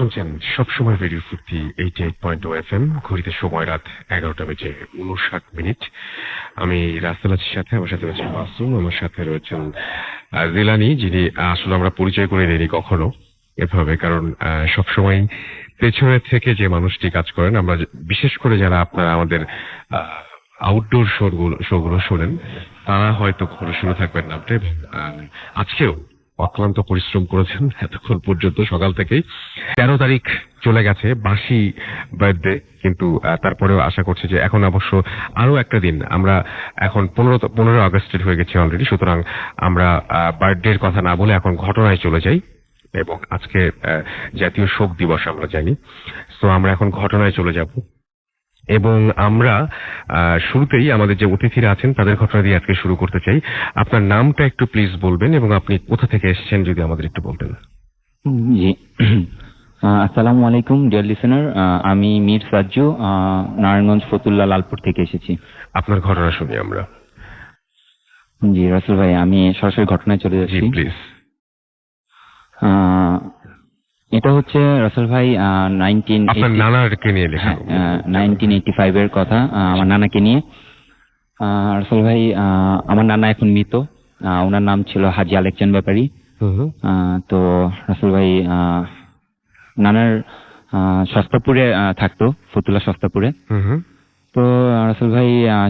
শুনছেন সবসময় radio Foorti eighty eight point O F M ঘড়িতে সময় রাত এগারোটা বেজে উনষাট মিনিট। আমি রাস্তাল সাথে আমার সাথে রয়েছে মাসুম আমার সাথে রয়েছেন জিলানি যিনি আসলে আমরা পরিচয় করে নিইনি কখনো এভাবে কারণ সবসময় পেছনে থেকে যে মানুষটি কাজ করেন আমরা বিশেষ করে যারা আপনারা আমাদের আউটডোর শোগুলো শোগুলো শোনেন তারা হয়তো শুনে থাকবেন আহ, আজকেও অক্লান্ত পরিশ্রম করেছেন এতক্ষণ পর্যন্ত সকাল থেকেই। তেরো তারিখ চলে গেছে বাসি বার্থডে কিন্তু তারপরেও আশা করছি যে এখন অবশ্য আরও একটা দিন। আমরা এখন পনেরো পনেরো আগস্টের হয়ে গেছে অলরেডি সুতরাং আমরা বার্থডের কথা না বলে এখন ঘটনায় চলে যাই এবং আজকে জাতীয় শোক দিবস আমরা জানি। তো আমরা এখন ঘটনায় চলে যাব। এবং আমরা শুরুতেই আমাদের যে অতিথিরা আছেন তাদের ঘটনা দিয়ে আজকে শুরু করতে চাই। আপনার নামটা একটু প্লিজ বলবেন এবং আপনি কোথা থেকে এসেছেন যদি আমাদের একটু বলতেন। জি। আসসালামু আলাইকুম ডিয়ার লিসেনার আমি মীর সাজ্জু নারায়ণগঞ্জ ফতুল্লা লালপুর থেকে এসেছি। আপনার ঘটনা শুনি আমরা। জি রাসুল ভাই আমি সরাসরি ঘটনায় চলে যাচ্ছি। প্লিজ এটা হচ্ছে রাসেল ভাই নাইনটিন আপনার নানারকে নিয়ে লেখা। হ্যাঁ নাইনটিন এইটি ফাইভের কথা আমার নানাকে নিয়ে। রাসেল ভাই আমার নানা এখন মৃত। ওনার নাম ছিল হাজি আলেকচান ব্যাপারী। তো রাসেল ভাই আহ, নানার সস্তাপুরে থাকতো ফতুল্লা সস্তাপুরে। তো রাসেল ভাই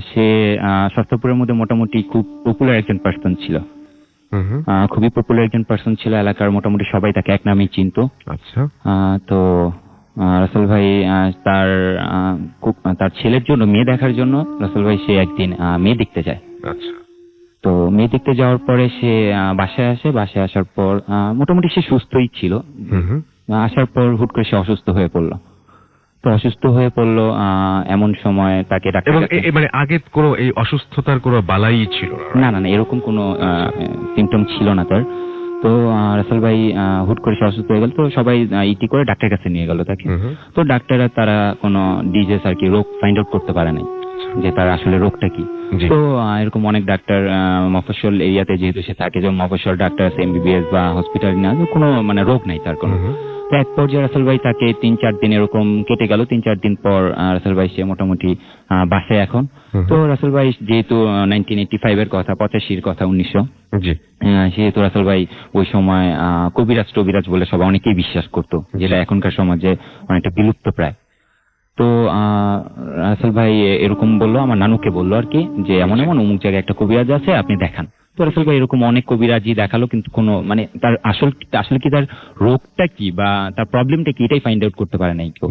সে সস্তাপুরের মধ্যে মোটামুটি খুব পপুলার একজন পার্সন ছিল। খুবই পপুলার একজন পার্সন ছিল এলাকার মোটামুটি সবাই তাকে এক নামেই চিনতো। আচ্ছা। তো রাসেল ভাই তার তার ছেলের জন্য মেয়ে দেখার জন্য রাসেল ভাই সে একদিন মেয়ে দেখতে যায়। আচ্ছা। তো মেয়ে দেখতে যাওয়ার পরে সে বাসায় আসে বাসায় আসার পর মোটামুটি সে সুস্থই ছিল। হুম হুম। আসার পর হুট করে সে অসুস্থ হয়ে পড়ল। অসুস্থ হয়ে পড়ল এমন সময় তাকে এবং মানে আগে কোনো এই অসুস্থতার কোনো বালাই ছিল না না না এরকম কোনো সিমটম ছিল না তার। তো রাসেল ভাই হুট করে সে অসুস্থ হয়ে গেল। তো সবাই ইটি করে ডাক্তারের কাছে নিয়ে গেল তাকে। তো ডাক্তাররা তারা কোনো ডিজিজ আর কি রোগ ফাইন্ড আউট করতে পারে নাই যে তার আসলে রোগটা কি। তো এরকম অনেক ডাক্তার মফস্বল এরিয়াতে যেহেতু সে থাকে যেমন মফস্বল ডাক্তার এমবিবিএস বা হসপিটাল না কোনো মানে রোগ নাই তার কোনো। এক পর্যায়ে রাসেল ভাই তাকে তিন চার দিন এরকম কেটে গেল। তিন চার দিন পর রাসেল ভাই সে মোটামুটি বাসায় এখন। তো। রাসেল ভাই যেহেতু নাইনটিন এইটি ফাইভের কথা পঁচাশির কথা উনিশশো। সেহেতু রাসেল ভাই ওই সময় আহ, কবিরাজ টবিরাজ বলে সবাই অনেকেই বিশ্বাস করতো যেটা এখনকার সমাজে অনেকটা বিলুপ্ত প্রায়। তো আহ, রাসেল ভাই এরকম বলল আমার নানুকে বলল আর কি যে এমন এমন অমুক জায়গায় একটা কবিরাজ আছে আপনি দেখান। তো রাসেল ভাই এরকম অনেক কবিরাজি দেখাল কিন্তু কোনো মানে তার আসল আসলে কি তার রোগটা কি বা তার প্রবলেমটা কি এটাই ফাইন্ড আউট করতে পারে নাই কেউ।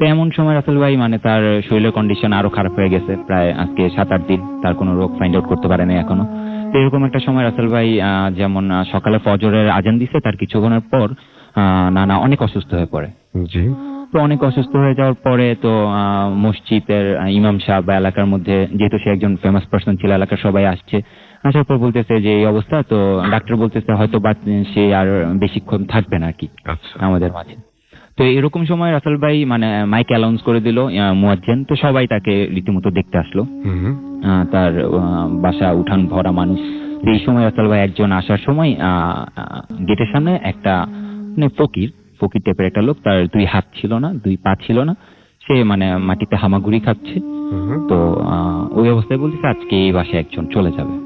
তো এমন সময় রাসেল ভাই মানে তার শরীরের কন্ডিশন আরও খারাপ হয়ে গেছে প্রায় আজকে সাত আট দিন তার কোনো রোগ ফাইন্ড আউট করতে পারে নাই এখনও। তো এরকম একটা সময় রাসেল ভাই যেমন সকালে ফজরের আজান দিছে তার কিছুক্ষণের পর আহ, নানা অনেক অসুস্থ হয়ে পড়ে। জি। তো অনেক অসুস্থ হয়ে যাওয়ার পরে তো আহ, মসজিদের ইমাম সাহেব বা এলাকার মধ্যে যেহেতু সে একজন ফেমাস পার্সন ছিল এলাকার সবাই আসছে আসার পর বলতেছে যে এই অবস্থা তো ডাক্তার বলতেছে হয়তো বা সে আর বেশিক্ষণ থাকবে না আর কি আচ্ছা। আমাদের মাঝে। তো এরকম সময় রাসেল ভাই মানে মাইক অ্যালাউন্স করে দিল মুয়াজ্জেন। তো সবাই তাকে রীতিমতো দেখতে আসলো। তার বাসা উঠান ভরা মানুষ। এই সময় রাসেল ভাই একজন আসার সময় গেটের সামনে একটা মানে ফকির ফকির টাইপের একটা লোক তার দুই হাত ছিল না দুই পা ছিল না। সে মানে মাটিতে হামাগুড়ি খাচ্ছে। তো আহ, ওই অবস্থায় বলতেছে আজকে এই বাসায় একজন চলে যাবে।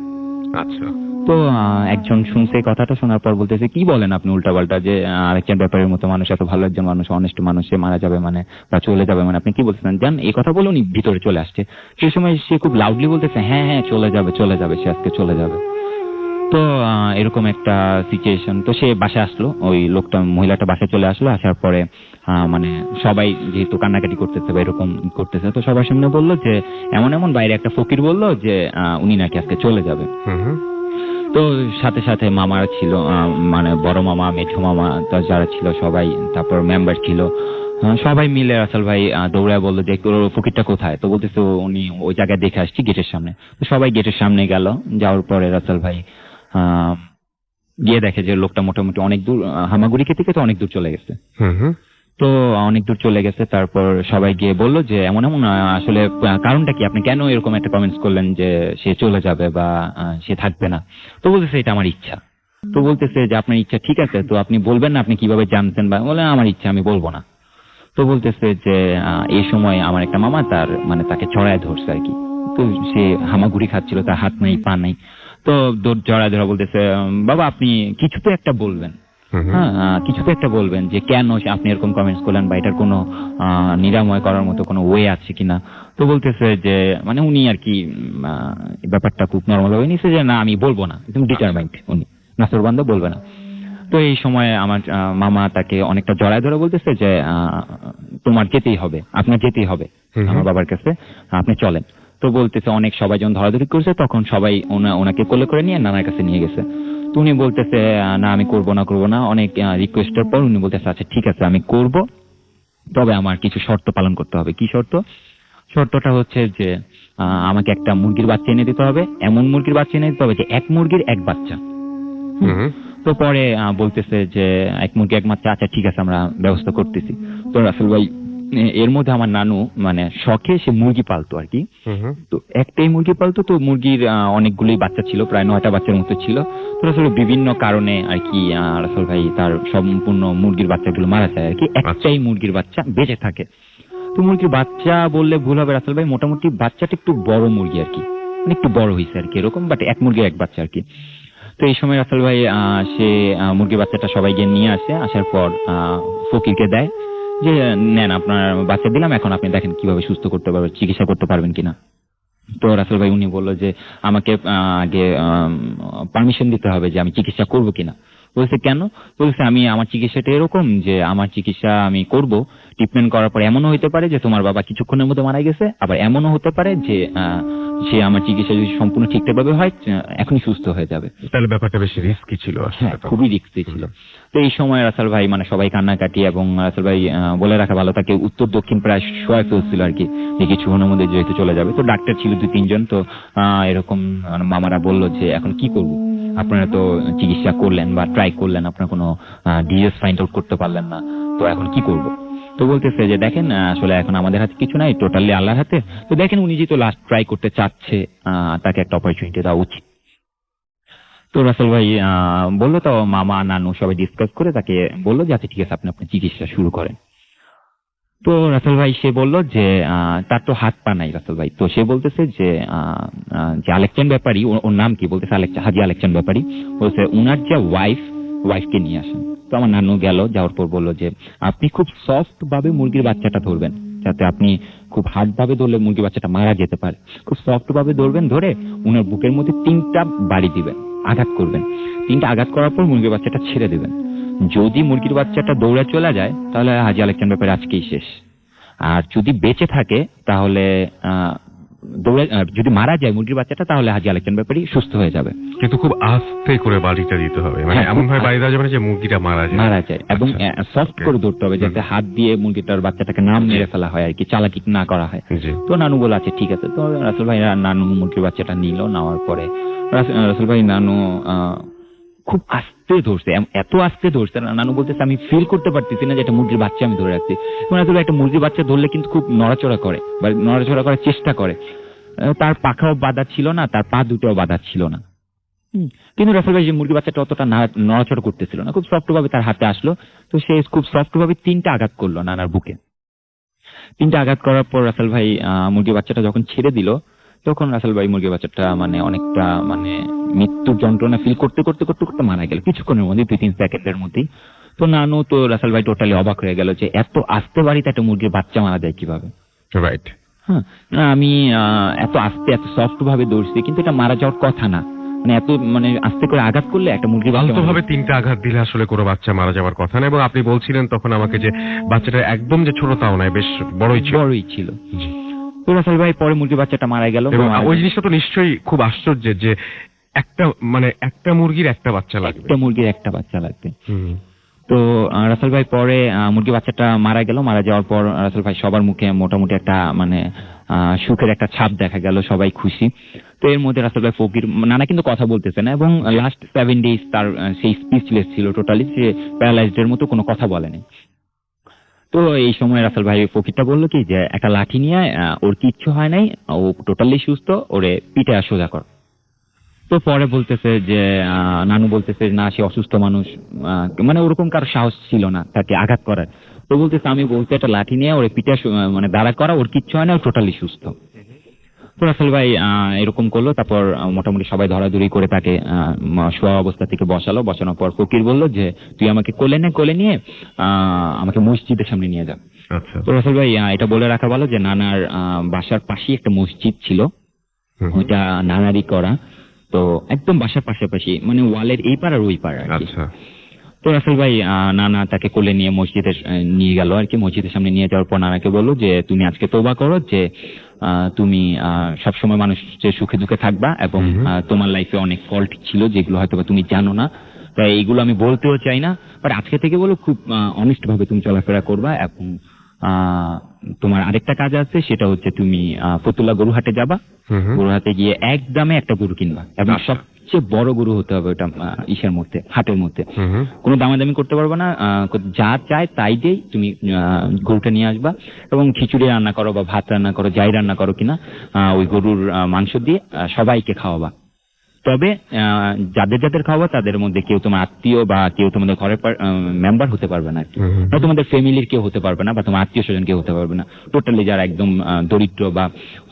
আচ্ছা। তো একজন শুনছে কথাটা, শোনার পর বলতেছে, কি বলেন আপনি উল্টাপাল্টা যে আরেকজন ব্যাপারের মতো মানুষ, এত ভালো একজন মানুষ অনেস্ট মানুষ, সে মারা যাবে মানে বা চলে যাবে মানে আপনি কি বলতেছেন? জান এই কথা বলে উনি ভিতরে চলে আসছে। সেই সময় সে খুব লাউডলি বলতেছে হ্যাঁ হ্যাঁ চলে যাবে চলে যাবে, সে আজকে চলে যাবে। তো এরকম একটা সিচুয়েশন তো সে বাসায় আসলো ওই লোকটা মহিলাটা বাসায় চলে আসলো আসার পরে মানে সবাই যেহেতু কান্নাকাটি করতেছে বা এরকম করতেছে তো সবার সামনে বলল যে এমন এমন বাইরে একটা ফকির বলল যে উনি নাকি আজকে চলে যাবে। তো সাথে সাথে মামারা ছিল মানে বড় মামা মেঠো মামা যারা ছিল সবাই তারপর মেম্বার ছিল সবাই মিলে রাসেল ভাই দৌড়ায় বলল যে ওর ফকিরটা কোথায়? তো বলতেছে উনি ওই জায়গায় দেখে আসছি গেটের সামনে। তো সবাই গেটের সামনে গেল যাওয়ার পরে রাসেল ভাই আহ, গিয়ে দেখে যে লোকটা মোটামুটি অনেক দূর হামাগুড়ি খেতে খেতে অনেক দূর চলে গেছে। তো অনেক দূর চলে গেছে তারপর সবাই গিয়ে বলল যে এমন এমন আসলে কারণটা কি? আপনি কেন এরকম একটা কমেন্টস করলেন যে সে চলে যাবে বা সে থাকবে না? তো বলতেছে এটা আমার ইচ্ছা। তো বলতেছে যে আপনার ইচ্ছা ঠিক আছে তো আপনি বলবেন না আপনি কীভাবে জানতেন বা বলে আমার ইচ্ছা আমি বলব না। তো বলতেছে যে এই সময় আমার একটা মামা তার মানে তাকে চড়ায় ধরছে আর কি। তো সে হামাগুড়ি খাচ্ছিল তার হাত নাই পা নাই। তো দৌড় জড়ায় ধরা বলতেছে বাবা আপনি কিছু তো একটা বলবেন। হ্যাঁ কিছু তো একটা বলবেন যে কেন আপনি এরকম কমেন্টস করলেন বা এটার কোনো নিরাময় করার মতো কোনো ওয়ে আছে কিনা। তো বলতেছে যে মানে উনি আর কি ব্যাপারটা খুব নর্মাল ভাবে নিছে যে না আমি বলব না। একদম ডিটারমাইন্ড উনি। নাসর বান্ধব বলবে না। তো এই সময় আমার মামা তাকে অনেকটা জড়ায় ধরে বলতেছে যে তোমার যেতেই হবে আপনার যেতেই হবে। আমার বাবার কাছে আপনি চলেন। তো বলতেছে অনেক সবাই যখন ধরাধরি করছে তখন সবাই ওনাকে কোলে করে নিয়ে নানার কাছে নিয়ে গেছে। তো উনি বলতেছে না আমি করব না করব না। অনেক রিকোয়েস্টের পর উনি বলতেছে আচ্ছা ঠিক আছে আমি করব। তবে আমার কিছু শর্ত পালন করতে হবে। কি শর্ত? শর্তটা হচ্ছে যে আহ, আমাকে একটা মুরগির বাচ্চা এনে দিতে হবে। এমন মুরগির বাচ্চা এনে দিতে হবে যে এক মুরগির এক বাচ্চা। তো পরে বলতেছে যে এক মুরগি এক মাত্র। আচ্ছা ঠিক আছে আমরা ব্যবস্থা করতেছি। তো রাসেল ভাই এর মধ্যে আমার নানু মানে শখে সে মুরগি পালতো আর কি। তো একটাই মুরগি পালতো তো মুরগির অনেকগুলোই বাচ্চা ছিল প্রায় নয়টা বাচ্চার মতো ছিল। তো আসলে বিভিন্ন কারণে আর কি রাসেল ভাই তার সম্পূর্ণ মুরগির বাচ্চাগুলো মারা যায় আর কি। একটাই মুরগির বাচ্চা বেঁচে থাকে। তো মুরগির বাচ্চা বললে ভুল হবে রাসেল ভাই মোটামুটি বাচ্চাটা একটু বড় মুরগি আর কি। মানে একটু বড় হয়েছে আর কি এরকম বাট এক মুরগির এক বাচ্চা আর কি। তো এই সময় রাসেল ভাই আহ, সে আহ, মুরগির বাচ্চাটা সবাই গিয়ে নিয়ে আসে আসার পর আহ, ফকিরকে দেয়। যে, নেন, আপনার বাচ্চা দিলাম, এখন আপনি দেখেন কীভাবে সুস্থ করতে পারবেন, চিকিৎসা করতে পারবেন কিনা। তো রাসেল ভাই, উনি বলল যে, আমাকে আগে পারমিশন দিতে হবে যে আমি চিকিৎসা করব কিনা। বলছে, কেন? বলছে, আমি, আমার চিকিৎসাটা এরকম যে, আমার চিকিৎসা আমি করব। ট্রিটমেন্ট করার পর এমনও হতে পারে যে, তোমার বাবা কিছুক্ষণের মধ্যে মারা গেছে, আবার এমনও হতে পারে যে সে আমার চিকিৎসা যদি সম্পূর্ণ ঠিকঠাক ভাবে হয় এখনই সুস্থ হয়ে যাবে। তাহলে ব্যাপারটা বেশি রিস্কি ছিল হ্যাঁ খুবই রিক্সি ছিল। তো এই সময় রাসেল ভাই মানে সবাই কান্নাকাটি এবং রাসেল ভাই বলে রাখা ভালো তাকে উত্তর দক্ষিণ প্রায় শোয়া ফেলছিল আর কি যে কিছুক্ষণের মধ্যে যেহেতু চলে যাবে। তো ডাক্তার ছিল দুই তিনজন তো আহ, এরকম মানে মামারা বলল যে এখন কি করব? আপনারা তো চিকিৎসা করলেন বা ট্রাই করলেন আপনার কোনো ডিএস ফাইন্ড আউট করতে পারলেন না। তো এখন কি করব? তো বলতেছে যে, দেখেন আসলে এখন আমাদের হাতে কিছু নাই টোটালি আল্লাহর হাতে। তো দেখেন উনি যেহেতু লাস্ট ট্রাই করতে চাচ্ছে তাকে একটা অপরচুনিটি দেওয়া উচিত। তো রাসেল ভাই বলল তো, মামা, নানু সবাই ডিসকাস করে তাকে বলল যে আচ্ছা ঠিক আছে, আপনি আপনার চিকিৎসা শুরু করেন। তো রাসেল ভাই, সে বলল যে তার তো হাত পা নাই রাসেল ভাই। তো সে বলতেছে যে যে আলেকচান ব্যাপারী, ওর নাম কি? বলতেছে আলেকচা হাজি আলেকচান ব্যাপারী। বলছে, উনার যে ওয়াইফ ওয়াইফকে নিয়ে আসেন। তো আমার নানু গেল, যাওয়ার পর বলল যে, আপনি খুব সফট ভাবে মুরগির বাচ্চাটা ধরবেন, যাতে আপনি খুব হার্ড ভাবে ধরলে মুরগির বাচ্চাটা মারা যেতে পারে। খুব সফট ভাবে ধরবেন, ধরে উনার বুকের মধ্যে তিনটা বাড়ি দিবেন, আঘাত করবেন। তিনটা আঘাত করার পর মুরগির বাচ্চাটা ছেড়ে দেবেন। যদি মুরগির বাচ্চাটা দৌড়ে চলে যায়, তাহলে হাজি আলেকচান ব্যাপারে আজকেই শেষ। আর যদি বেঁচে থাকে, তাহলে দৌড়ে যদি মারা যায় মুরগির বাচ্চাটা তাহলে হাজি সুস্থ হয়ে যাবে। কিন্তু খুব আস্তে করে বাড়িটা দিতে হবে। মানে হ্যাঁ, এমন ভাবে বাড়ি দেওয়া যাবে না যে মুরগিটা মারা যায়। মারা যায় এবং আচ্ছা, সফট করে ধরতে হবে যাতে হাত দিয়ে মুরগিটার বাচ্চাটাকে নাম মেরে ফেলা হয় আর কি চালাকি না করা হয়। তো নানু বলে আছে ঠিক আছে। তো রাসেল ভাই নানু মুরগির বাচ্চাটা নিল নেওয়ার পরে রাস- রাসেল ভাই নানু আহ, খুব আস্তে ধরছে এত আস্তে ধরছে। নানু বলতেছে আমি ফিল করতে পারতেছি না যে একটা মুরগির বাচ্চা আমি ধরে রাখছি। রাসেল একটা মুরগির বাচ্চা ধরলে কিন্তু খুব নড়াচড়া করে বা নড়াচড়া করার চেষ্টা করে। তার পাখাও বাধা ছিল না তার পা দুটোও বাধা ছিল না। কিন্তু রাসেল ভাই যে মুরগি বাচ্চাটা অতটা না- নড়াচড়া করতেছিল না খুব সফট ভাবে তার হাতে আসলো। তো সে খুব সফট ভাবে তিনটা আঘাত করল নানার বুকে। তিনটা আঘাত করার পর রাসেল ভাই মুরগি বাচ্চাটা যখন ছেড়ে দিল তখন রাসেল ভাই মুরগি বাচ্চাটা মানে অনেকটা মানে মৃত্যুর যন্ত্রণা ফিল করতে করতে করতে করতে মারা গেল। কিছুক্ষণের মধ্যে দুই তিন সেকেন্ডের মধ্যেই। তো নানু তো রাসেল ভাই টোটালি অবাক হয়ে গেল যে এত আস্তে বাড়িতে একটা মুরগির বাচ্চা মারা যায় কীভাবে? রাইট হ্যাঁ আমি এত আস্তে এত সফট ভাবে দৌড়ছি কিন্তু এটা মারা যাওয়ার কথা না। মানে এত মানে আস্তে করে আঘাত করলে একটা মুরগি বাচ্চা আলতো ভাবে তিনটা আঘাত দিলে আসলে কোনো বাচ্চা মারা যাওয়ার কথা না এবং আপনি বলছিলেন তখন আমাকে যে বাচ্চাটা একদম যে ছোট তাও নয় বেশ বড়ই ছিল। বড়ই ছিল। তো ভাই পরে মুরগির বাচ্চাটা মারা গেল। ওই জিনিসটা তো নিশ্চয়ই খুব আশ্চর্যের যে একটা মানে একটা মুরগির একটা বাচ্চা লাগবে। একটা মুরগির একটা বাচ্চা লাগবে। তো রাসেল ভাই পরে মুরগি বাচ্চাটা মারা গেল। মারা যাওয়ার পর রাসেল ভাই সবার মুখে মোটামুটি একটা মানে সুখের একটা ছাপ দেখা গেল সবাই খুশি। তো এর মধ্যে রাসেল ভাই ফকির নানা কিন্তু কথা বলতেছে না এবং লাস্ট সেভেন ডেজ তার সেই স্পিচলেস ছিল টোটালি সে প্যারালাইজড এর মতো কোনো কথা বলেনি তো এই সময় রাসেল ভাই ফকিরটা বলল কি যে, একটা লাঠি নিয়ে ওর কিচ্ছু হয় নাই, ও টোটালি সুস্থ, ওরে পিঠে সোজা কর। তো পরে বলতেছে যে নানু বলতেছে না, সে অসুস্থ মানুষ মানে ওরকম কারও সাহস ছিল না, তাকে আঘাত করার। তো বলতেছে, আমি বলতে একটা লাঠি নিয়ে, ওরে পিঠে মানে দাঁড়া করা, ওর কিচ্ছু হয় না ও টোটালি সুস্থ। তো রাসেল ভাই এরকম করল তারপর মোটামুটি সবাই ধরাধরি করে তাকে আহ, শোয়া অবস্থা থেকে বসালো। বসানোর পর ফকির বলল যে তুই আমাকে কোলে নে কোলে নিয়ে আমাকে মসজিদের সামনে নিয়ে যা। আচ্ছা। তো রাসেল ভাই এটা বলে রাখা ভালো যে নানার আহ, বাসার পাশেই একটা মসজিদ ছিল। ওইটা নানারি করা। তো একদম বাসার পাশাপাশি মানে ওয়ালের এই পার আর ওই কি। আচ্ছা। তো রাসেল ভাই নানা তাকে কোলে নিয়ে মসজিদের আহ, নিয়ে গেল আর কি। মসজিদের সামনে নিয়ে যাওয়ার পর নানাকে বলল যে তুমি আজকে তোবা করো যে তুমি সবসময় মানুষের সুখে দুঃখে থাকবা এবং তোমার লাইফে অনেক ফল্ট ছিল যেগুলো হয়তো বা তুমি জানো না। তাই এইগুলো আমি বলতেও চাই না। বাট আজকে থেকে বলো খুব অনেস্ট ভাবে তুমি চলাফেরা করবা এবং আহ, তোমার আরেকটা কাজ আছে সেটা হচ্ছে তুমি ফতুল্লা গরুহাটে যাবা। গরুহাটে গিয়ে এক দামে একটা গরু কিনবা এবং আচ্ছা। সবচেয়ে বড় গরু হতে হবে ওটা ইসের মধ্যে হাটের মধ্যে। কোনো দামাদামি করতে পারবে না যা চায় তাই দিয়েই তুমি গরুটা নিয়ে আসবা। এবং খিচুড়ি রান্না করো বা ভাত রান্না করো যাই রান্না করো কিনা ওই গরুর মাংস দিয়ে সবাইকে খাওয়াবা। তবে যাদের যাদের খাওয়াবা তাদের মধ্যে কেউ তোমার আত্মীয় বা কেউ তোমাদের ঘরের মেম্বার হতে পারবে না। বা তোমাদের ফ্যামিলির কেউ হতে পারবে না বা তোমার আত্মীয় স্বজন কেউ হতে পারবে না। টোটালি যারা একদম দরিদ্র বা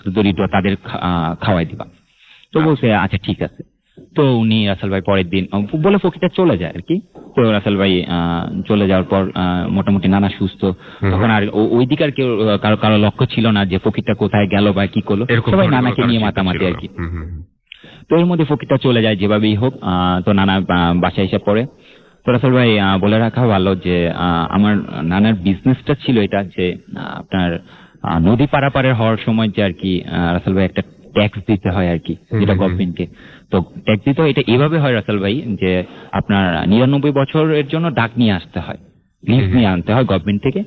দরিদ্র তাদের খাওয়াই দিবা। তো বলছে আচ্ছা ঠিক আছে। তো উনি রাসেল ভাই পরের দিন বলে ফকিরটা চলে যায় আর কি। তো রাসেল ভাই চলে যাওয়ার পর মোটামুটি নানা সুস্থ। তখন আর ওই দিকে আর কেউ কারও কারও লক্ষ্য ছিল না যে ফকিরটা কোথায় গেল বা কি করল। সবাই নানাকে নিয়ে মাতামাতি আর কি। তো এর মধ্যে ফকিরটা চলে যায় যেভাবেই হোক তো নানা বাসায় এসে পড়ে। তো রাসেল ভাই বলে রাখা ভালো যে আমার নানার বিজনেসটা ছিল এটা যে আপনার নদী পারাপারের হওয়ার সময় যে আর কি রাসেল ভাই একটা ট্যাক্স দিতে হয় আর কি যেটা। গভর্নমেন্টকে তো ট্যাক্স দিতে হয় এটা এভাবে হয় রাসেল ভাই যে আপনার নিরানব্বই বছরের জন্য ডাক নিয়ে আসতে হয়। লিজ নিয়ে আনতে হয় গভর্নমেন্ট থেকে।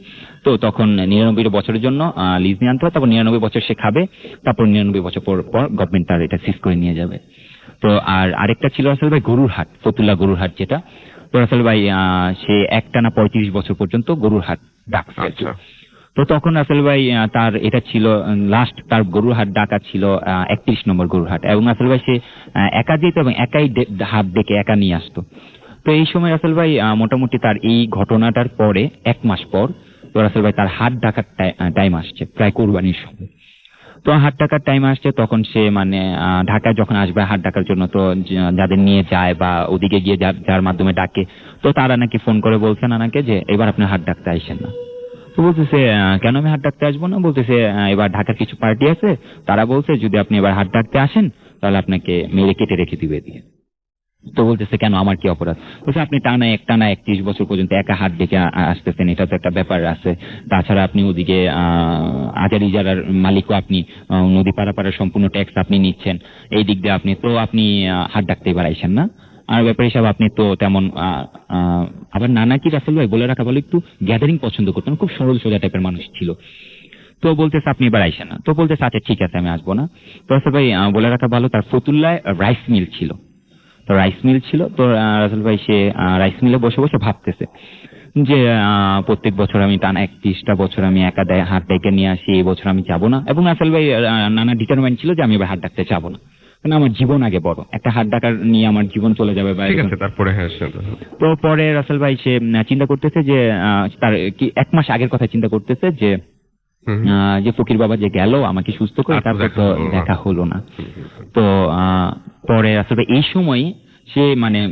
তো তখন নিরানব্বই বছরের জন্য লিজ নিয়ে আনতে হয় তারপর নিরানব্বই বছর সে খাবে তারপর নিরানব্বই বছর পর পর গভর্নমেন্ট তার এটা সিজ করে নিয়ে যাবে। তো আর আরেকটা ছিল আসলে ভাই গরুর হাট ফতুল্লা গরুর হাট যেটা। তো আসলে ভাই আহ, সে একটানা পঁয়ত্রিশ বছর পর্যন্ত গরুর হাট ডাকছে আচ্ছা তো তখন আসল ভাই তার এটা ছিল লাস্ট তার গরুর হাট ডাকা ছিল একত্রিশ নম্বর গরুর হাট। এবং আসল ভাই সে একা যেত এবং একাই হাত ডেকে একা নিয়ে আসতো। তো এই সময় রাসেল ভাই মোটামুটি তার এই ঘটনাটার পরে, এক মাস পর, তো রাসেল ভাই তার হাট ডাকার টাইম আসছে, প্রায় কোরবানির সময়। তো হাট ডাকার টাইম আসছে, তখন সে মানে ঢাকায় যখন আসবে হাট ডাকার জন্য, তো যাদের নিয়ে যায় বা ওদিকে গিয়ে যার মাধ্যমে ডাকে, তো তারা নাকি ফোন করে বলছেন নানাকে যে, এবার আপনি হাট ডাকতে আইসেন না। তো বলতেছে কেন আমি হাট ডাকতে আসব না? বলতেছে এবার ঢাকার কিছু পার্টি আছে, তারা বলছে যদি আপনি এবার হাট ডাকতে আসেন, তাহলে আপনাকে মেরে কেটে রেখে দিবে দিয়ে তো বলতেছে, কেন, আমার কি অপরাধ? বলছে, আপনি টানা এক টানা একত্রিশ বছর পর্যন্ত একা হাত ডেকে আসতেছেন, এটা তো একটা ব্যাপার আছে। তাছাড়া আপনি ওদিকে আজার ইজারার মালিকও আপনি নদী পারাপাড়ার সম্পূর্ণ ট্যাক্স আপনি নিচ্ছেন। এই দিক দিয়ে আপনি, তো আপনি হাত ডাকতে এবার আইসেন না? আর ব্যাপার হিসাবে আপনি তো তেমন আবার নানা কি রাসেল ভাই বলে রাখা বলে একটু গ্যাদারিং পছন্দ করতেন, খুব সরল সোজা টাইপের মানুষ ছিল। তো বলতেছে আপনি এবার আইসেন না। তো বলতেছে আচ্ছা ঠিক আছে, আমি আসব না। তো রাসেল ভাই বলে রাখা ভালো, তার ফতুল্লায় রাইস মিল ছিল। তো রাইস মিল ছিল, তো রাসেল ভাই সে রাইস মিলে বসে বসে ভাবতেছে যে প্রত্যেক বছর আমি টানা একত্রিশটা বছর আমি একা দেয়, হাত ডেকে নিয়ে আসি, এই বছর আমি যাব না। এবং রাসেল ভাই নানা ডিটারমেন্ট ছিল যে আমি এবার হাত ডাকতে যাব না। কারণ আমার জীবন আগে বড়। একটা হাত ডাকার নিয়ে আমার জীবন চলে যাবে বা ঠিক আছে তারপরে হ্যাঁ তো পরে রাসেল ভাই সে চিন্তা করতেছে যে আহ, তার কি এক মাস আগের কথা চিন্তা করতেছে যে যে ফকির বাবা যে গেল আমাকে সুস্থ করে তারপর দেখা তো হলো না। দেখা হলো না। তো আহ, পরে আসলে এই সময় সে মানে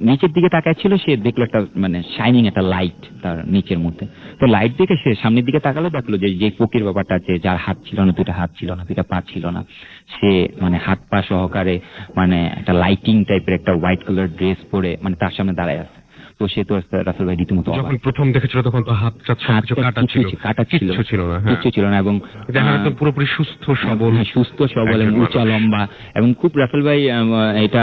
নিচের দিকে তাকায় ছিল সে দেখল একটা মানে শাইনিং একটা লাইট তার নিচের মধ্যে। তো লাইট দেখে সে সামনের দিকে তাকালো, দেখল যে যে ফকির ব্যাপারটা আছে, যার হাত ছিল না দুটা হাত ছিল না দুটা পা ছিল না। সে মানে হাত পা সহকারে মানে একটা লাইটিং টাইপের একটা হোয়াইট কালার ড্রেস পরে মানে তার সামনে দাঁড়ায় আছে। তো সে তো রাসেল ভাই রীতিমতো যখন প্রথম দেখেছিল তখন তো হাত সবকিছু হাতটা কাটা ছিল। কাটা ছিল ছিল না হ্যাঁ। কিচ্ছু ছিল না এবং পুরোপুরি সুস্থ সবল হ্যাঁ, সুস্থ সবল এবং উঁচা লম্বা এবং খুব রাসেল ভাই এটা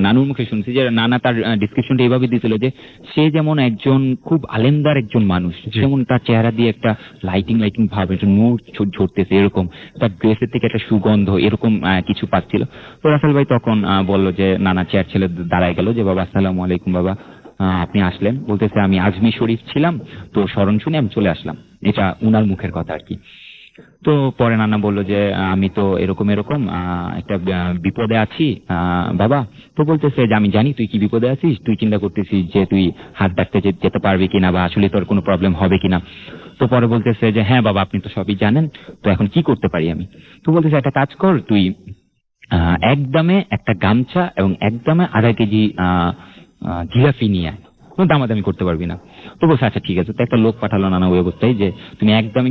নানুর মুখে শুনছি যে নানা তার ডিসক্রিপশনটা এইভাবে দিয়েছিল যে সে যেমন একজন খুব আলেমদার একজন মানুষ যেমন তার চেহারা দিয়ে একটা লাইটিং লাইটিং ভাব একটা নূর ঝরতেছে এরকম। তার ড্রেসের থেকে একটা সুগন্ধ এরকম কিছু পাচ্ছিল। তো রাসেল ভাই তখন বলল যে নানা চেয়ার ছেলে দাঁড়ায় গেল যে বাবা আসসালামু আলাইকুম বাবা। আপনি আসলেন। বলতেছে আমি আজমি শরীফ ছিলাম তো স্মরণ শুনে আমি চলে আসলাম। এটা উনার মুখের কথা আর কি। তো পরে নানা বলল যে আমি তো এরকম এরকম একটা বিপদে আছি বাবা। তো বলতেছে যে আমি জানি তুই কি বিপদে আছিস তুই চিন্তা করতেছিস যে তুই হাত ডাকতে যেতে পারবি কিনা বা আসলে তোর কোনো প্রবলেম হবে কিনা? তো পরে বলতেছে যে হ্যাঁ বাবা আপনি তো সবই জানেন তো এখন কি করতে পারি আমি? তো বলতেছে একটা কাজ কর তুই একদমে একটা গামছা এবং একদমে আধা কেজি আহ, জিরাফি নিয়ে আয়। কোনো দামাদামি করতে পারবি না। তো বলছে আচ্ছা ঠিক আছে। তো একটা লোক পাঠালো নানা ওই অবস্থায় যে তুমি একদমই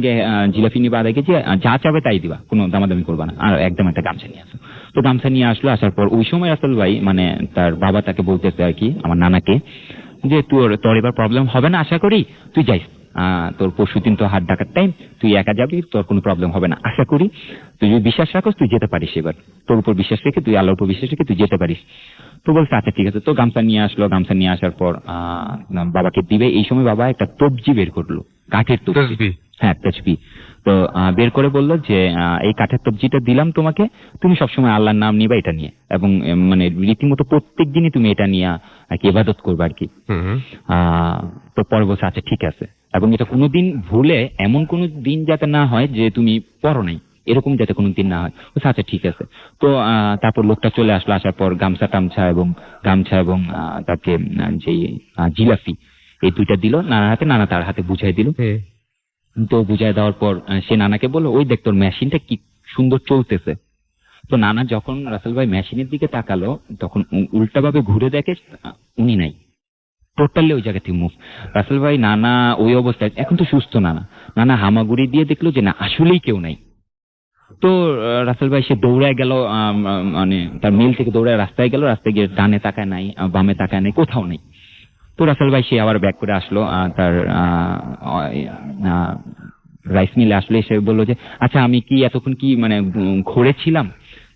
জিলাপি আধা কেজি আহ, যা চাবে তাই দিবা। কোনো দামাদামি করবা না। আর একদম একটা গামছা নিয়ে আসো। তো গামছা নিয়ে আসলো আসার পর ওই সময় আসল ভাই মানে তার বাবা তাকে বলতেছে আর কি আমার নানাকে যে তোর তোর এবার প্রবলেম হবে না আশা করি তুই যাইস। তোর পরশু দিন তো হাত ডাকার টাইম তুই একা যাবি তোর কোনো প্রবলেম হবে না। আশা করি তুই যদি বিশ্বাস রাখোস তুই যেতে পারিস এবার। তোর উপর বিশ্বাস রেখে তুই আল্লাহর উপর বিশ্বাস রেখে তুই যেতে পারিস। তো বলছে আচ্ছা ঠিক আছে? তো গামছা নিয়ে আসলো গামছা নিয়ে আসার পর আহ, বাবাকে দিবে। এই সময় বাবা একটা তবজি বের করল কাঠের তবজি। হ্যাঁ তসবি। তো বের করে বলল যে এই কাঠের তবজিটা দিলাম তোমাকে তুমি সবসময় আল্লাহর নাম নিবা এটা নিয়ে। এবং মানে রীতিমতো প্রত্যেক দিনই তুমি এটা নিয়ে আর কি ইবাদত করবে আর কি। তো পরে বলছে আচ্ছা ঠিক আছে। এবং এটা কোনোদিন ভুলে এমন কোনো দিন যাতে না হয় যে তুমি পড়ো নাই। এরকম যাতে কোনো দিন না হয়। বলছে আচ্ছা ঠিক আছে। তো আহ, তারপর লোকটা চলে আসলো আসার পর গামছা টামছা এবং গামছা এবং তাকে যে জিলাফি এই দুইটা দিল নানার হাতে নানা তার হাতে বুঝাই দিল। তো বুঝাই দেওয়ার পর সে নানাকে বলল ওই দেখ তোর মেশিনটা কি সুন্দর চলতেছে। তো নানা যখন রাসেল ভাই মেশিনের দিকে তাকালো তখন উল্টা ভাবে ঘুরে দেখে উনি নাই। টোটালি ওই জায়গা থেকে মুভ রাসেল ভাই নানা ওই অবস্থায় এখন তো সুস্থ নানা। নানা হামাগুড়ি দিয়ে দেখল যে না আসলেই কেউ নাই। তো রাসেল ভাই সে দৌড়ায় গেল মানে তার মিল থেকে দৌড়ায় রাস্তায় গেল রাস্তায় গিয়ে ডানে তাকায় নাই বামে তাকায় নাই কোথাও নেই। তো রাসেল ভাই সে আবার ব্যাক করে আসলো তার রাইস মিলে আসলে এসে বলল যে আচ্ছা আমি কি এতক্ষণ কি মানে উম, ঘোরে ছিলাম?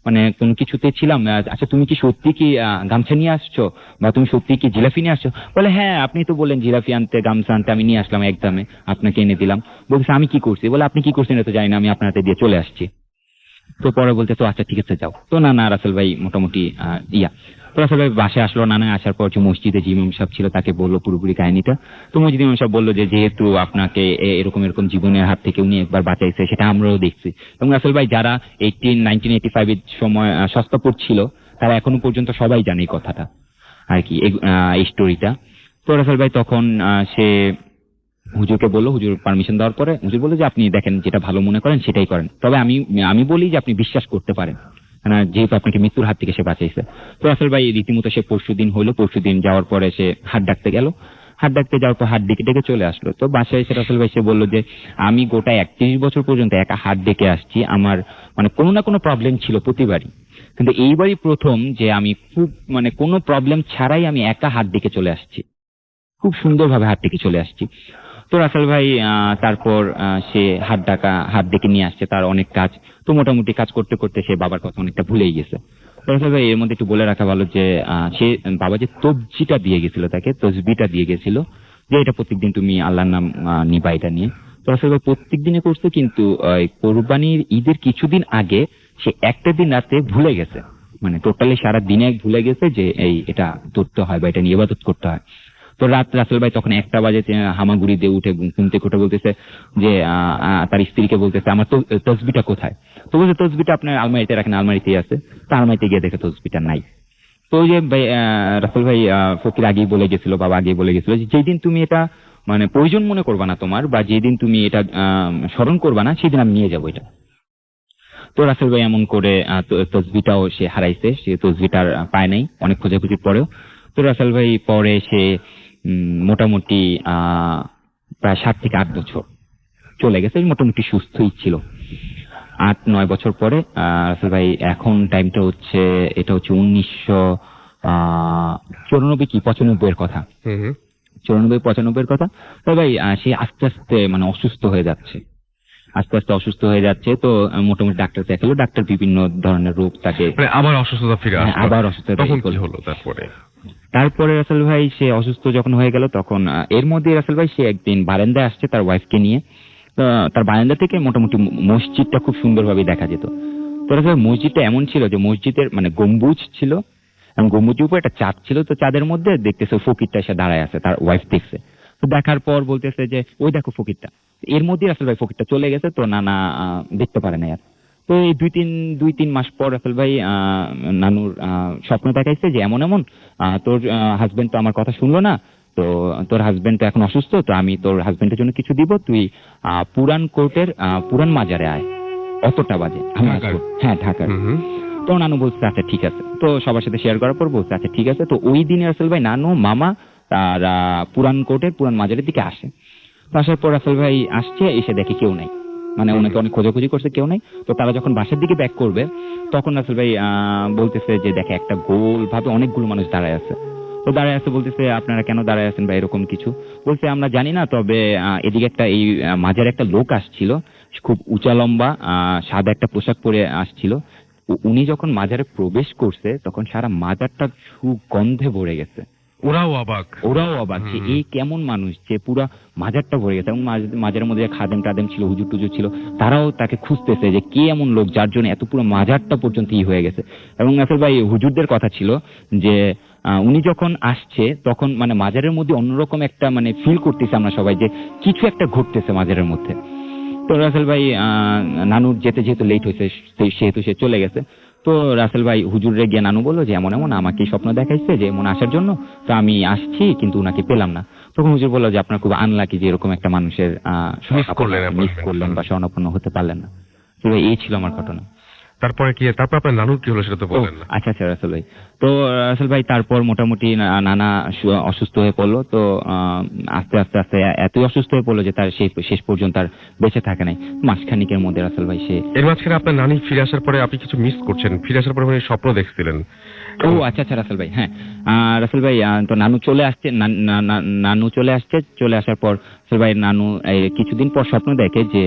মানে কোন কিছুতে ছিলাম? আচ্ছা তুমি কি সত্যি কি গামছা নিয়ে আসছো? বা তুমি সত্যি কি জিলাপি নিয়ে আসছো? বলে হ্যাঁ আপনি তো বললেন জিলাপি আনতে গামছা আনতে আমি নিয়ে আসলাম একদমে আপনাকে এনে দিলাম। বলছে আমি কি করছি? বলে আপনি কি করছেন এটা তো জানি না আমি আপনার হাতে দিয়ে চলে আসছি। তো পরে বলতে তো আচ্ছা ঠিক আছে যাও। তো না না রাসেল ভাই মোটামুটি ইয়া। তো রাসেল ভাই বাসে আসলো নানা আসার পর যে মসজিদে যে ইমাম সাহেব ছিল তাকে বলল পুরোপুরি কাহিনীটা। তো মসজিদ ইমাম সাহেব বলল যে যেহেতু আপনাকে এরকম এরকম জীবনের হাত থেকে উনি একবার বাঁচাইছে সেটা আমরাও দেখছি। এবং রাসেল ভাই যারা এইটিন নাইনটিন এইটি ফাইভের সময় আহ, সস্তা পড়ছিল তারা এখনও পর্যন্ত সবাই জানে এই কথাটা আর কি এই স্টোরিটা তো রাসেল ভাই তখন সে হুজুরকে বলল, হুজুর পারমিশন দেওয়ার পরে হুজুর বলল যে আপনি দেখেন যেটা ভালো মনে করেন সেটাই করেন। তবে আমি আমি বলি যে আপনি বিশ্বাস করতে পারেন। না যেহেতু আপনাকে মৃত্যুর হাত থেকে সে বাঁচাইছে তো রাসেল ভাই, রীতিমতো সে পরশু দিন হইল, পরশু দিন যাওয়ার পরে সে হাত ডাকতে গেল। হাত ডাকতে যাওয়ার পর হাত ডেকে ডেকে চলে আসলো। তো বাসায় এসে রাসেল ভাই সে বলল যে, আমি গোটা একত্রিশ বছর পর্যন্ত একা হাত ডেকে আসছি। আমার মানে কোনো না কোনো প্রবলেম ছিল প্রতিবারই। কিন্তু এইবারই প্রথম যে আমি খুব মানে কোনো প্রবলেম ছাড়াই আমি একা হাত ডেকে চলে আসছি। খুব সুন্দরভাবে হাত ডেকে চলে আসছি। তো রাসেল ভাই তারপর সে হাত ডাকা হাত ডেকে নিয়ে আসছে, তার অনেক কাজ। তো মোটামুটি কাজ করতে করতে সে বাবার কথা অনেকটা ভুলেই গেছে। রাসেল ভাই, এর মধ্যে একটু বলে রাখা ভালো যে সে, বাবা যে তবজিটা দিয়ে গেছিল তাকে, তসবিটা দিয়ে গেছিল, যে এটা প্রত্যেকদিন তুমি আল্লাহর নাম নিবা এটা নিয়ে। তো রাসেল ভাই প্রত্যেক দিনে করছে, কিন্তু কোরবানির ঈদের কিছুদিন আগে সে একটা দিন রাতে ভুলে গেছে। মানে টোটালি সারা দিনে ভুলে গেছে যে, এই, এটা ধরতে হয় বা এটা নিয়ে ইবাদত করতে হয়। তো রাত রাসেল ভাই তখন একটা বাজে হামাগুড়ি দিয়ে উঠে ঘুম থেকে বলতেছে যে আহ, আহ, তার স্ত্রীকে বলতেছে আমার তো তসবিটা কোথায়? তো বলছে তসবিটা আপনার আলমারিতে রাখেন আলমারিতেই আছে। তো আলমারিতে গিয়ে দেখে তসবিটা নাই। তো যে ভাই রাসেল ভাই ফকির আগেই বলে গেছিল বাবা আগেই বলে গেছিল যে যেদিন তুমি এটা মানে প্রয়োজন মনে করবা না তোমার বা যেদিন তুমি এটা আহ, স্মরণ করবা না সেদিন আমি নিয়ে যাব এটা। তো রাসেল ভাই এমন করে আহ, তসবিটাও সে হারাইছে সে তসবিটার পায় নাই অনেক খোঁজাখুঁজির পরেও। তো রাসেল ভাই পরে সে উম, মোটামুটি প্রায় সাত থেকে আট বছর চলে গেছে মোটামুটি সুস্থই ছিল। আট নয় বছর পরে আহ, রাসেল ভাই এখন টাইমটা হচ্ছে এটা হচ্ছে উনিশশো আহ চুরানব্বই কি পঁচানব্বই এর কথা। চৌরানব্বই পঁচানব্বই এর কথা। তো ভাই আহ, সে আস্তে আস্তে মানে অসুস্থ হয়ে যাচ্ছে। আস্তে আস্তে অসুস্থ হয়ে যাচ্ছে তো মোটামুটি ডাক্তার দেখাল। ডাক্তার বিভিন্ন ধরনের রোগ তাকে মানে আবার অসুস্থতা ফিরে হ্যাঁ, আবার অসুস্থতা। হলো তারপরে? তারপরে রাসেল ভাই সে অসুস্থ যখন হয়ে গেল তখন এর মধ্যে রাসেল ভাই সে একদিন বারান্দায় আসছে তার ওয়াইফকে নিয়ে। তার বারান্দা থেকে মোটামুটি মসজিদটা খুব সুন্দরভাবে দেখা যেত। তো রাসেল মসজিদটা এমন ছিল যে মসজিদের মানে গম্বুজ ছিল। এবং গম্বুজের উপর একটা চাঁদ ছিল। তো চাঁদের মধ্যে দেখতেছে ফকিরটা এসে দাঁড়ায় আছে তার ওয়াইফ দেখছে। তো দেখার পর বলতেছে যে ওই দেখো ফকিরটা। এর মধ্যে রাসেল ভাই ফকিরটা চলে গেছে তো নানা দেখতে পারে না আর। তো এই দুই তিন দুই তিন মাস পর রাসেল ভাই নানুর স্বপ্ন দেখাইছে যে এমন এমন তোর হাজবেন্ড তো আমার কথা শুনলো না তো তোর হাজবেন্ড তো এখন অসুস্থ তো আমি তোর হাজবেন্ডের জন্য কিছু দিব তুই পুরান কোর্টের পুরান মাজারে আয়। অতটা বাজে। আমি হ্যাঁ ঢাকার। তো নানু বলছে আচ্ছা ঠিক আছে। তো সবার সাথে শেয়ার করার পর বলছে আচ্ছা ঠিক আছে। তো ওই দিনে রাসেল ভাই নানু মামা আর আহ, পুরান কোর্টের পুরান মাজারের দিকে আসে। তো আসার পর রাসেল ভাই আসছে এসে দেখে কেউ নাই। মানে ওনাকে অনেক খোঁজাখুঁজি করছে কেউ নাই। তো তারা যখন বাসার দিকে ব্যাক করবে তখন রাসেল ভাই বলতেছে যে দেখে একটা গোল ভাবে অনেকগুলো মানুষ দাঁড়ায় আছে। তো দাঁড়ায় আছে বলতেছে আপনারা কেন দাঁড়ায় আছেন বা এরকম কিছু? বলছে আমরা জানি না তবে এদিকে একটা এই মাজারে একটা লোক আসছিল খুব উঁচা লম্বা আহ, সাদা একটা পোশাক পরে আসছিল। উনি যখন মাজারে প্রবেশ করছে তখন সারা মাজারটা সুগন্ধে ভরে গেছে। ওরাও অবাক। ওরাও অবাক যে কেমন মানুষ যে পুরা মাজারটা ভরে গেছে এবং মাজারের মধ্যে খাদেম টাদেম ছিল হুজুর টুজুর ছিল তারাও তাকে খুঁজতেছে যে কে এমন লোক যার জন্য এত পুরো মাজারটা পর্যন্ত ই হয়ে গেছে। এবং নাসির ভাই হুজুরদের কথা ছিল যে উনি যখন আসছে তখন মানে মাজারের মধ্যে অন্যরকম একটা মানে ফিল করতেছে আমরা সবাই যে কিছু একটা ঘটতেছে মাজারের মধ্যে। তো রাসেল ভাই আহ, নানুর যেতে যেহেতু লেট হয়েছে সেহেতু সে চলে গেছে। তো রাসেল ভাই হুজুরের গিয়ে নানু বলল যে এমন এমন আমাকে স্বপ্ন দেখাইছে যে এমন আসার জন্য তো আমি আসছি কিন্তু ওনাকে পেলাম না। তখন হুজুর বলল যে আপনার খুব আনলাকি যে এরকম একটা মানুষের আহ করলেন মিস করলেন বা স্বর্ণাপন্ন হতে পারলেন না। তো এই ছিল আমার ঘটনা। তারপরে কি তারপর আপনার নানুর কি হলো সেটা তো বলেন না। আচ্ছা আচ্ছা রাসেল ভাই। তো রাসেল ভাই তারপর মোটামুটি নানা অসুস্থ হয়ে পড়ল তো আস্তে আস্তে আস্তে এতই অসুস্থ হয়ে পড়ল যে তার সেই শেষ পর্যন্ত আর বেঁচে থাকে নাই। মাসখানিকের মধ্যে রাসেল ভাই সে এর মাঝখানে আপনার নানি ফিরে আসার পরে আপনি কিছু মিস করছেন। ফিরে আসার পরে উনি স্বপ্ন দেখছিলেন। ও আচ্ছা আচ্ছা রাসেল ভাই হ্যাঁ। রাসেল ভাই তো নানু চলে আসছে নানু চলে আসছে চলে আসার পর রাসেল ভাই নানু কিছুদিন পর স্বপ্ন দেখে যে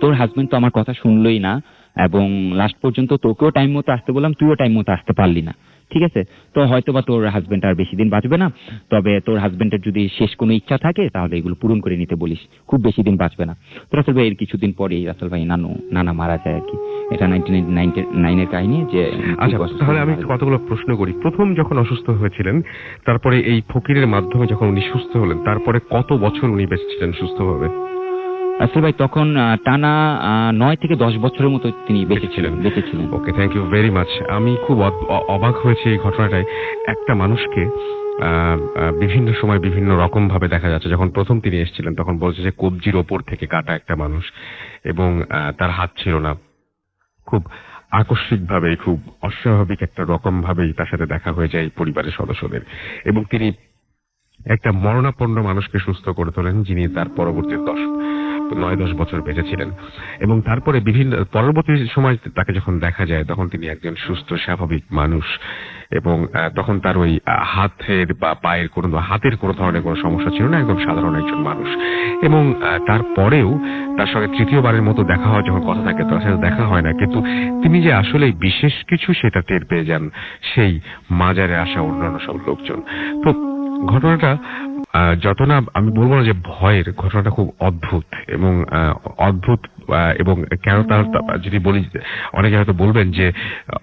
তোর হাজবেন্ড তো আমার কথা শুনলোই না। এবং লাস্ট পর্যন্ত তোকেও টাইম মতো আসতে বললাম তুইও টাইম মতো আসতে পারলি না। ঠিক আছে? তো হয়তো বা তোর হাজবেন্ড আর বেশি দিন বাঁচবে না তবে তোর হাজবেন্ডের যদি শেষ কোনো ইচ্ছা থাকে তাহলে এগুলো পূরণ করে নিতে বলিস। খুব বেশি দিন বাঁচবে না। তো রাসেল ভাই এর কিছুদিন পরেই রাসেল ভাই নানু নানা মারা যায় আর কি। এটা নাইনটিন নাইনের কাহিনী যে আচ্ছা তাহলে আমি। কতগুলো প্রশ্ন করি। প্রথম যখন অসুস্থ হয়েছিলেন তারপরে এই ফকিরের মাধ্যমে যখন উনি সুস্থ হলেন তারপরে কত বছর উনি বেঁচেছিলেন সুস্থভাবে? আসলে ভাই, তখন টানা নয় থেকে দশ বছরের মতো তিনি বেঁচে ছিলেন বেঁচেছিলেন। বেঁচে ছিলেন okay thank you very much আমি খুব অবাক হয়েছি এই ঘটনাটায়। একটা মানুষকে বিভিন্ন সময় বিভিন্ন রকম ভাবে দেখা যাচ্ছে। যখন প্রথম তিনি এসেছিলেন, তখন বলছে যে কবজির ওপর থেকে কাটা একটা মানুষ এবং তার হাত ছিল না। খুব আকস্মিক ভাবে খুব অস্বাভাবিক একটা রকম ভাবেই তার সাথে দেখা হয়ে যায় পরিবারের সদস্যদের। এবং তিনি একটা মরণাপন্ন মানুষকে সুস্থ করে তোলেন, যিনি তার পরবর্তী দশ নয় দশ বছর বেঁচেছিলেন। এবং তারপরে বিভিন্ন, পরবর্তী সময় তাকে যখন দেখা যায়, তখন তিনি একজন সুস্থ, স্বাভাবিক মানুষ। এবং তখন তার ওই হাতের বা পায়ের কোনো, হাতের কোনো ধরনের কোনো সমস্যা ছিল না, একদম সাধারণ একজন মানুষ। এবং তারপরেও তার সঙ্গে তৃতীয়বারের মতো দেখা হয় যখন কথা থাকে, তার সাথে দেখা হয় না। কিন্তু তিনি যে আসলে বিশেষ কিছু সেটা টের পেয়ে যান সেই মাজারে আসা অন্যান্য সব লোকজন। তো ঘটনাটা যত না আমি বলব না যে ভয়ের ঘটনাটা খুব অদ্ভুত এবং আহ, অদ্ভুত এবং কেন তার যদি বলি অনেকে হয়তো বলবেন যে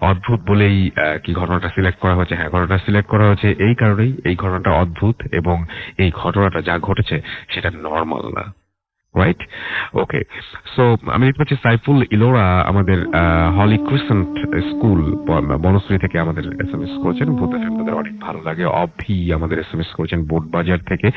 অদ্ভুত বলেই আহ, কি ঘটনাটা সিলেক্ট করা হয়েছে? হ্যাঁ ঘটনাটা সিলেক্ট করা হয়েছে এই কারণেই এই ঘটনাটা অদ্ভুত এবং এই ঘটনাটা যা ঘটেছে সেটা নর্মাল না। রাইট ওকে সো আমি দেখতে পাচ্ছি সাইফুল ইলোরা আমাদের হলি ক্রিসেন্ট স্কুল বনশ্রী থেকে আমাদের এস এম এস করেছেন। ভূত আমাদের অনেক ভালো লাগে। অভি আমাদের এস এম এস করেছেন বোর্ড বাজার থেকে।